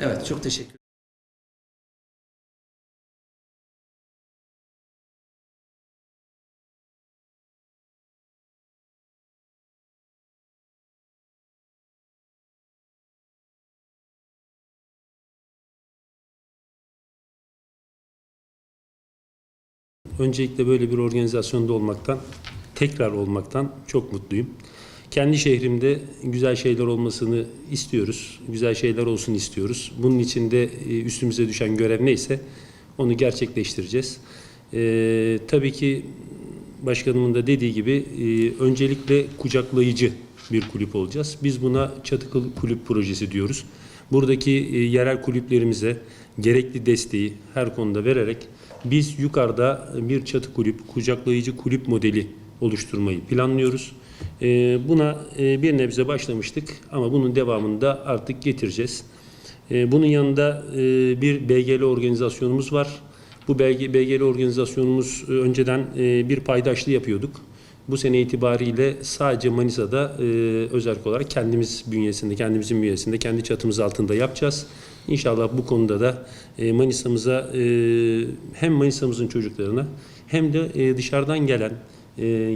Evet çok teşekkür Öncelikle böyle bir organizasyonda olmaktan, tekrar olmaktan çok mutluyum. Kendi şehrimde güzel şeyler olmasını istiyoruz. Güzel şeyler olsun istiyoruz. Bunun için de e, üstümüze düşen görev neyse onu gerçekleştireceğiz. Ee, tabii ki başkanımın da dediği gibi e, öncelikle kucaklayıcı bir kulüp olacağız. Biz buna çatı kulüp projesi diyoruz. Buradaki e, yerel kulüplerimize gerekli desteği her konuda vererek biz yukarıda bir çatı kulüp, kucaklayıcı kulüp modeli oluşturmayı planlıyoruz. E, Buna e, bir nebze başlamıştık ama bunun devamını da artık getireceğiz. E, Bunun yanında e, bir BGL organizasyonumuz var. Bu BGL organizasyonumuz e, önceden bir paydaşlı yapıyorduk. Bu sene itibariyle sadece Manisa'da özel olarak kendimiz bünyesinde, kendimizin bünyesinde, kendi çatımız altında yapacağız. İnşallah bu konuda da Manisa'mıza hem Manisa'mızın çocuklarına hem de dışarıdan gelen,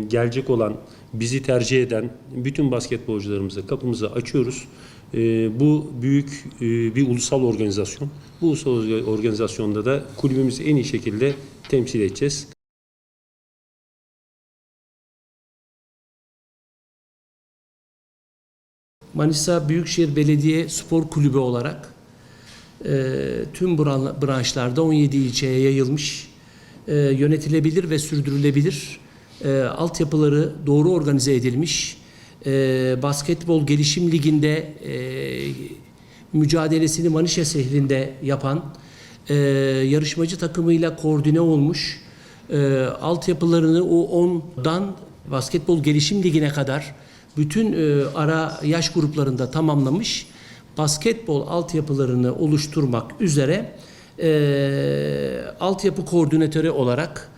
gelecek olan, bizi tercih eden bütün basketbolcularımıza kapımızı açıyoruz. E, bu büyük e, bir ulusal organizasyon. Bu ulusal organizasyonda da kulübümüzü en iyi şekilde temsil edeceğiz. Manisa Büyükşehir Belediye Spor Kulübü olarak e, tüm bran- branşlarda 17 ilçeye yayılmış, e, yönetilebilir ve sürdürülebilir, e, altyapıları doğru organize edilmiş, e, basketbol gelişim liginde e, mücadelesini Manisa şehrinde yapan, e, yarışmacı takımıyla koordine olmuş, e, altyapılarını o 10'dan basketbol gelişim ligine kadar bütün e, ara yaş gruplarında tamamlamış basketbol altyapılarını oluşturmak üzere e, altyapı koordinatörü olarak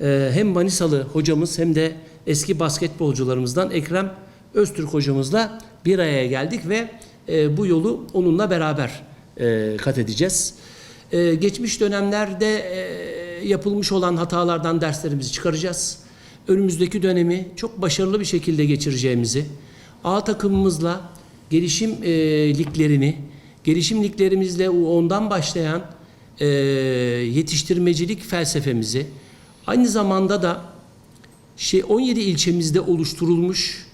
e, hem Manisalı hocamız hem de eski basketbolcularımızdan Ekrem Öztürk hocamızla bir araya geldik ve e, bu yolu onunla beraber e, kat edeceğiz. E, geçmiş dönemlerde yapılmış olan hatalardan derslerimizi çıkaracağız. Önümüzdeki dönemi çok başarılı bir şekilde geçireceğimizi, A takımımızla gelişim e, liglerini, gelişim liglerimizle o ondan başlayan yetiştirmecilik felsefemizi, aynı zamanda da şey 17 ilçemizde oluşturulmuş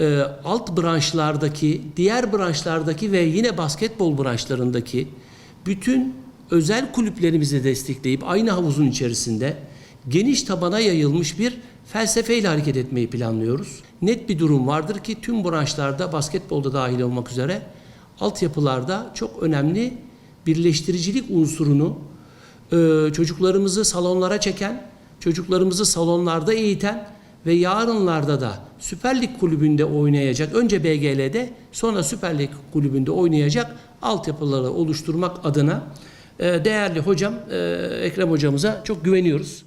e, alt branşlardaki, diğer branşlardaki ve yine basketbol branşlarındaki bütün özel kulüplerimizi destekleyip aynı havuzun içerisinde geniş tabana yayılmış bir felsefeyle hareket etmeyi planlıyoruz. Net bir durum vardır ki tüm branşlarda basketbolda dahil olmak üzere altyapılarda çok önemli birleştiricilik unsurunu e, çocuklarımızı salonlara çeken, çocuklarımızı salonlarda eğiten ve yarınlarda da Süper Lig kulübünde oynayacak, önce BGL'de sonra Süper Lig kulübünde oynayacak altyapıları oluşturmak adına e, değerli hocam e, Ekrem hocamıza çok güveniyoruz.